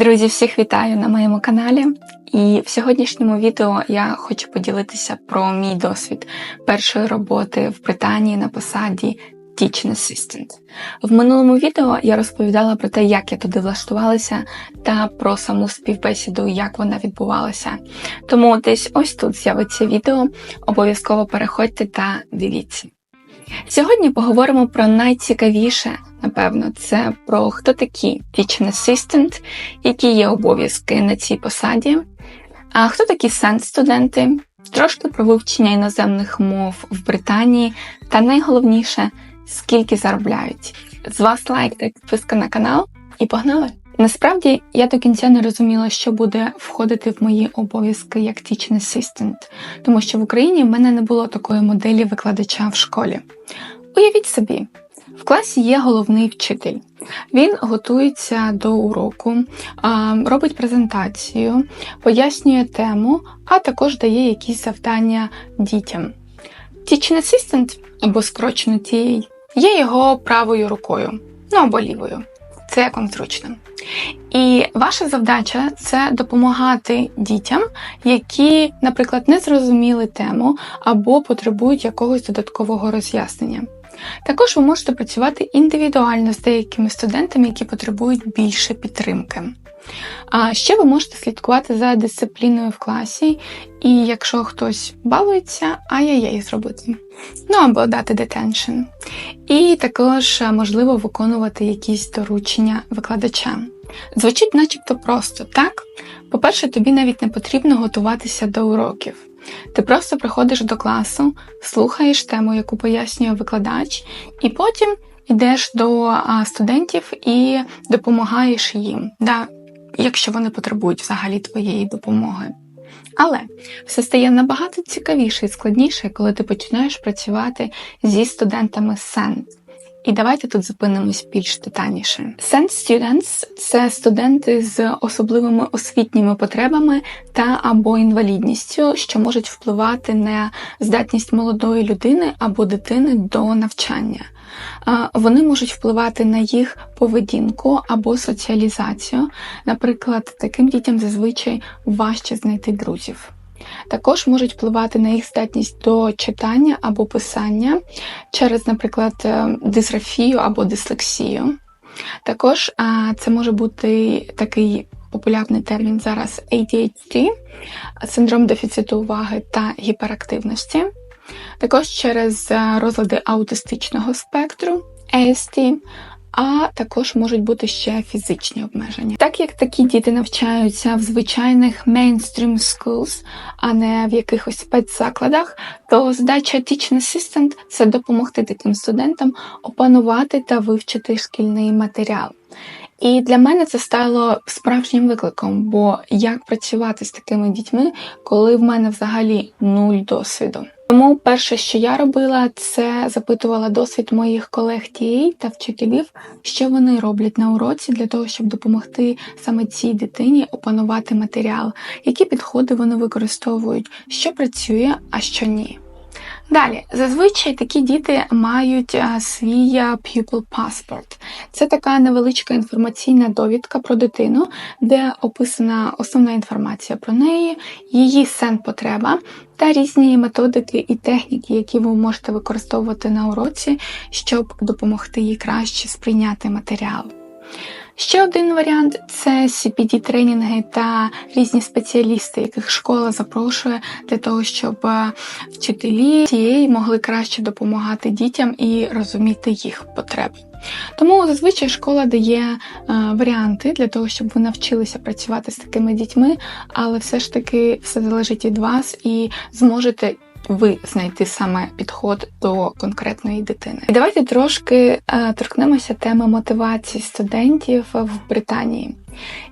Друзі, всіх вітаю на моєму каналі. І в сьогоднішньому відео я хочу поділитися про мій досвід першої роботи в Британії на посаді Teaching Assistant. В минулому відео я розповідала про те, як я туди влаштувалася, та про саму співбесіду, як вона відбувалася. Тому десь ось тут з'явиться відео. Обов'язково переходьте та дивіться. Сьогодні поговоримо про найцікавіше, напевно, це про хто такі Teaching Assistant, які є обов'язки на цій посаді, а хто такі сенс-студенти, трошки про вивчення іноземних мов в Британії, та найголовніше, скільки заробляють. З вас лайк та підписка на канал, і погнали! Насправді я до кінця не розуміла, що буде входити в мої обов'язки як teaching assistant, тому що в Україні в мене не було такої моделі викладача в школі. Уявіть собі, в класі є головний вчитель. Він готується до уроку, робить презентацію, пояснює тему, а також дає якісь завдання дітям. Teaching assistant, або скорочено TA, є його правою рукою, ну або лівою. Це як вам зручно. І ваша завдача це допомагати дітям, які, наприклад, не зрозуміли тему або потребують якогось додаткового роз'яснення. Також ви можете працювати індивідуально з деякими студентами, які потребують більше підтримки. А ще ви можете слідкувати за дисципліною в класі, і якщо хтось балується, ай-яй-яй зробити. Ну або дати детеншн. І також можливо виконувати якісь доручення викладачам. Звучить начебто просто, так? По-перше, тобі навіть не потрібно готуватися до уроків. Ти просто приходиш до класу, слухаєш тему, яку пояснює викладач, і потім йдеш до студентів і допомагаєш їм, да, якщо вони потребують взагалі твоєї допомоги. Але все стає набагато цікавіше і складніше, коли ти починаєш працювати зі студентами SEN. І давайте тут зупинимось більш детальніше. Sense Students – це студенти з особливими освітніми потребами та або інвалідністю, що можуть впливати на здатність молодої людини або дитини до навчання. Вони можуть впливати на їх поведінку або соціалізацію. Наприклад, таким дітям зазвичай важче знайти друзів. Також можуть впливати на їх здатність до читання або писання через, наприклад, е, дисграфію або дислексію. Також це може бути такий популярний термін зараз ADHD, синдром дефіциту уваги та гіперактивності. Також через е, розлади аутистичного спектру AST, а також можуть бути ще фізичні обмеження. Так як такі діти навчаються в звичайних mainstream schools, а не в якихось спецзакладах, то задача Teaching Assistant – це допомогти таким студентам опанувати та вивчити шкільний матеріал. І для мене це стало справжнім викликом, бо як працювати з такими дітьми, коли в мене взагалі нуль досвіду. Тому перше, що я робила, це запитувала досвід моїх колег тієї та вчителів, що вони роблять на уроці для того, щоб допомогти саме цій дитині опанувати матеріал, які підходи вони використовують, що працює, а що ні. Далі, зазвичай такі діти мають свій Pupil Passport. Це така невеличка інформаційна довідка про дитину, де описана основна інформація про неї, її сен потреба та різні методики і техніки, які ви можете використовувати на уроці, щоб допомогти їй краще сприйняти матеріал. Ще один варіант це cpd тренінги та різні спеціалісти, яких школа запрошує для того, щоб е, вчителі цієї могли краще допомагати дітям і розуміти їх потреби. Тому зазвичай школа дає е, варіанти для того, щоб ви навчилися працювати з такими дітьми, але все ж таки все залежить від вас і зможете ви знайти саме підход до конкретної дитини. І давайте трошки е, торкнемося теми мотивації студентів в Британії.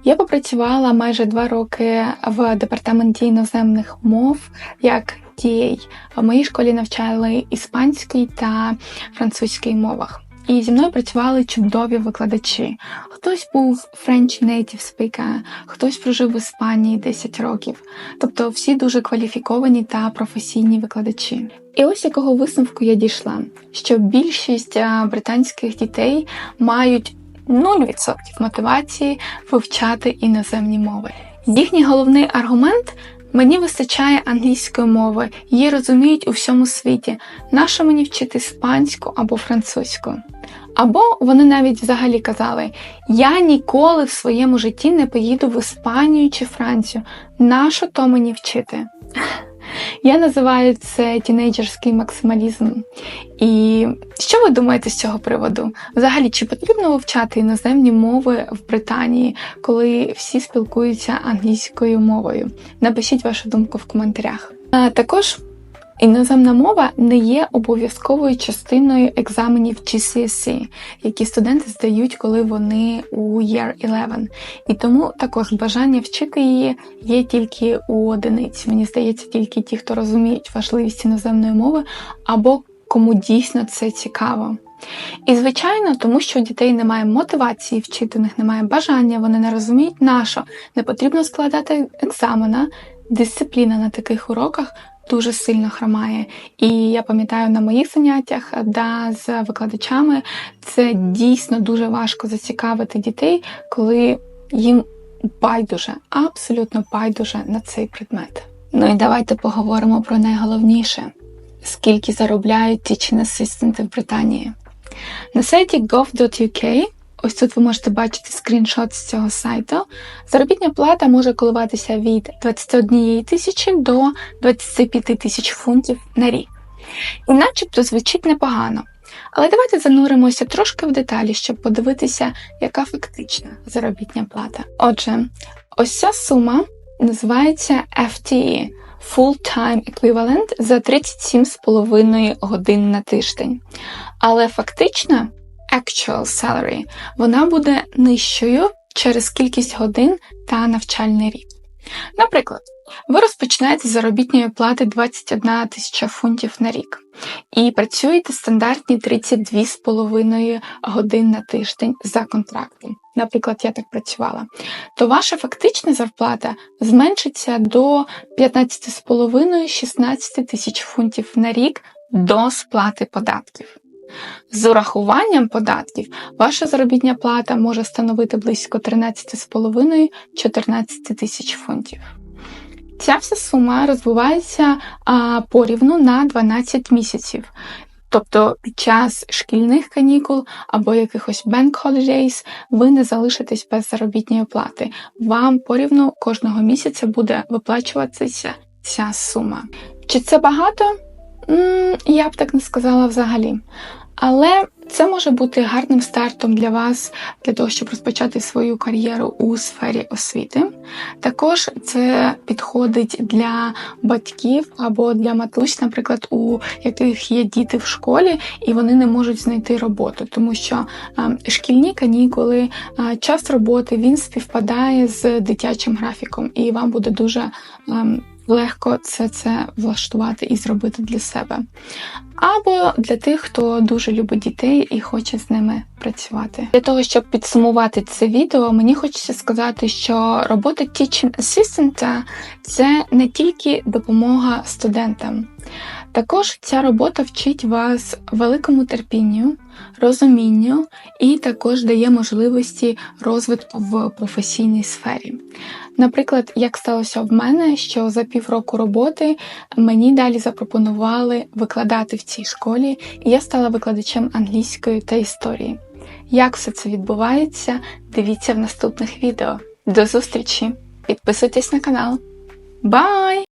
Я попрацювала майже два роки в департаменті іноземних мов як TA. В моїй школі навчали іспанській та французькій мовах. І зі мною працювали чудові викладачі. Хтось був French native speaker, хтось прожив в Іспанії 10 років. Тобто всі дуже кваліфіковані та професійні викладачі. І ось якого висновку я дійшла, що більшість британських дітей мають 0% мотивації вивчати іноземні мови. Їхній головний аргумент мені вистачає англійської мови, її розуміють у всьому світі. Нащо мені вчити іспанську або французьку? Або вони навіть взагалі казали: я ніколи в своєму житті не поїду в Іспанію чи Францію. Нащо то мені вчити? Я називаю це тінейджерський максималізм. І що ви думаєте з цього приводу? Взагалі, чи потрібно вивчати іноземні мови в Британії, коли всі спілкуються англійською мовою? Напишіть вашу думку в коментарях. Також Іноземна мова не є обов'язковою частиною екзаменів GCSE, які студенти здають, коли вони у Year 11. І тому також бажання вчити її є тільки у одиниці. Мені здається, тільки ті, хто розуміють важливість іноземної мови, або кому дійсно це цікаво. І, звичайно, тому що у дітей немає мотивації вчити, у них немає бажання, вони не розуміють, на що не потрібно складати екзамена, дисципліна на таких уроках дуже сильно хромає. І я пам'ятаю на моїх заняттях да, з викладачами це дійсно дуже важко зацікавити дітей, коли їм байдуже, абсолютно байдуже на цей предмет. Ну і давайте поговоримо про найголовніше: скільки заробляють teaching assistant в Британії. На сайті gov.uk Ось тут ви можете бачити скріншот з цього сайту. Заробітня плата може коливатися від 21 тисячі до 25 тисяч фунтів на рік. І начебто звучить непогано. Але давайте зануримося трошки в деталі, щоб подивитися, яка фактична заробітня плата. Отже, ось ця сума називається FTE Full-Time Equivalent за 37,5 годин на тиждень. Але фактична actual salary, вона буде нижчою через кількість годин та навчальний рік. Наприклад, ви розпочинаєте з заробітної плати 21 тисяча фунтів на рік і працюєте стандартні 32,5 годин на тиждень за контрактом. Наприклад, я так працювала, то ваша фактична зарплата зменшиться до 15,5-16 тисяч фунтів на рік до сплати податків. З урахуванням податків ваша заробітня плата може становити близько 13,5-14 тисяч фунтів. Ця вся сума розвивається а, порівну на 12 місяців. Тобто під час шкільних канікул або якихось bank holidays ви не залишитесь без заробітної плати. Вам порівну кожного місяця буде виплачуватися ця сума. Чи це багато? Я б так не сказала взагалі. Але це може бути гарним стартом для вас, для того, щоб розпочати свою кар'єру у сфері освіти. Також це підходить для батьків або для матусь, наприклад, у яких є діти в школі, і вони не можуть знайти роботу, тому що шкільні канікули, час роботи він співпадає з дитячим графіком, і вам буде дуже легко це це влаштувати і зробити для себе. Або для тих, хто дуже любить дітей і хоче з ними працювати. Для того, щоб підсумувати це відео, мені хочеться сказати, що робота Teaching Assistant – це не тільки допомога студентам. Також ця робота вчить вас великому терпінню, розумінню і також дає можливості розвитку в професійній сфері. Наприклад, як сталося в мене, що за півроку роботи мені далі запропонували викладати в цій школі, і я стала викладачем англійської та історії. Як все це відбувається, дивіться в наступних відео. До зустрічі! Підписуйтесь на канал. Бай!